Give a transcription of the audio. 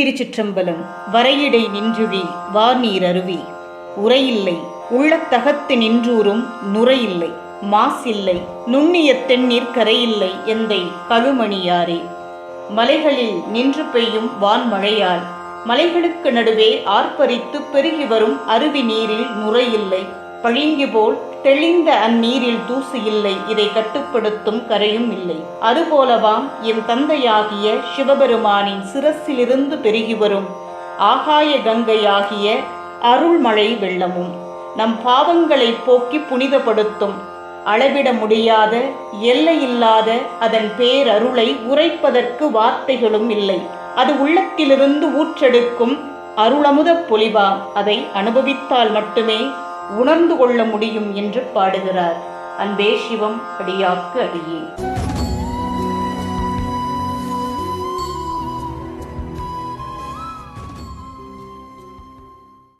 திருச்சிற்றம்பலம் வரையிடை நின்றுழி வார்நீர் அருவி. உரையில்லை உள்ளத்தகத்து நின்றூரும் நுரையில்லை மாசில்லை நுண்ணிய தென்னீர் கரையில்லை எந்தை கழுமணியாரே. மலைகளில் நின்று பெய்யும் வான்மழையால் மலைகளுக்கு நடுவே ஆர்ப்பரித்து பெருகி வரும் அருவி நீரில் நுரையில்லை பளிங்கு போல் தெளிந்த அந்நீரில் தூசு இல்லை இதை கட்டுப்படுத்தும் கரையும் இல்லை. அதுபோலவாம் என் தந்தையாகிய சிவபெருமானின் சிரசிலிருந்து பெருகி வரும் ஆகாய கங்கையாகிய அருள்மழை வெள்ளமும் நம் பாவங்களை போக்கி புனிதப்படுத்தும் அளவிட முடியாத எல்லையில்லாத அதன் பேரருளை உரைப்பதற்கு வார்த்தைகளும் இல்லை. அது உள்ளத்திலிருந்து ஊற்றெடுக்கும் அருளமுதப் பொலிவாம். அதை அனுபவித்தால் மட்டுமே உணர்ந்து கொள்ள முடியும் என்று பாடுகிறார். அன்பே சிவம் அடியாக்கு அடியே.